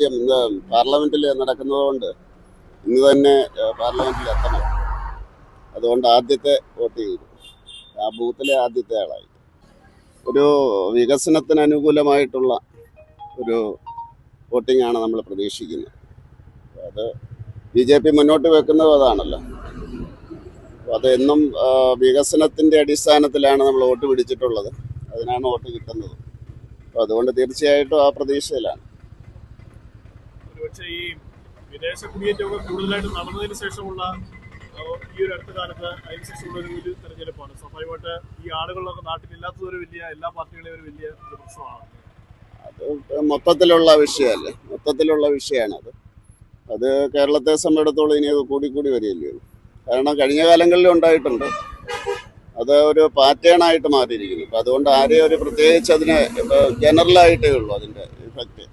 ഇന്ന് പാർലമെന്റിൽ നടക്കുന്നതുകൊണ്ട് ഇന്ന് തന്നെ പാർലമെന്റിൽ എത്തണം. അതുകൊണ്ട് ആദ്യത്തെ വോട്ട് ചെയ്തു ആ ബൂത്തിലെ ആദ്യത്തെ ആളായി. ഒരു വികസനത്തിന് അനുകൂലമായിട്ടുള്ള ഒരു വോട്ടിംഗ് ആണ് നമ്മൾ പ്രതീക്ഷിക്കുന്നത്. അത് ബി ജെ പി മുന്നോട്ട് വെക്കുന്നത് അതാണല്ലോ. അതെന്നും വികസനത്തിന്റെ അടിസ്ഥാനത്തിലാണ് നമ്മൾ വോട്ട് പിടിച്ചിട്ടുള്ളത്. അതിനാണ് വോട്ട് കിട്ടുന്നത്. അപ്പോൾ അതുകൊണ്ട് തീർച്ചയായിട്ടും ആ പ്രതീക്ഷയിലാണ്. ഒരുപക്ഷെ ഈ വിദേശ കുടിയേറ്റമൊക്കെ കൂടുതലായിട്ട് നടന്നതിന് ശേഷമുള്ള ഈ ഒരു അടുത്ത കാലത്ത് അതിന് ശേഷമുള്ള ഒരു വലിയ തെരഞ്ഞെടുപ്പാണ്. സ്വാഭാവികമായിട്ട് ഈ ആളുകളൊക്കെ നാട്ടിലില്ലാത്തത് ഒരു വലിയ എല്ലാ പാർട്ടികളെയും ഒരു വലിയ ഒരു പ്രശ്നമാണ്. അത് മൊത്തത്തിലുള്ള വിഷയമല്ലേ? മൊത്തത്തിലുള്ള വിഷയമാണ് അത് കേരളത്തെ സംബന്ധിച്ചിടത്തോളം ഇനി അത് കൂടി കൂടി വരികയല്ലേ കാരണം കഴിഞ്ഞ കാലങ്ങളിൽ ഉണ്ടായിട്ടുണ്ട്. അത് ഒരു പാറ്റേൺ ആയിട്ട് മാറിയിരിക്കുന്നു. അപ്പം അതുകൊണ്ട് ആരെയും ഒരു പ്രത്യേകിച്ച് അതിന് ജനറൽ ആയിട്ടേ ഉള്ളൂ അതിന്റെ ഇഫക്റ്റ്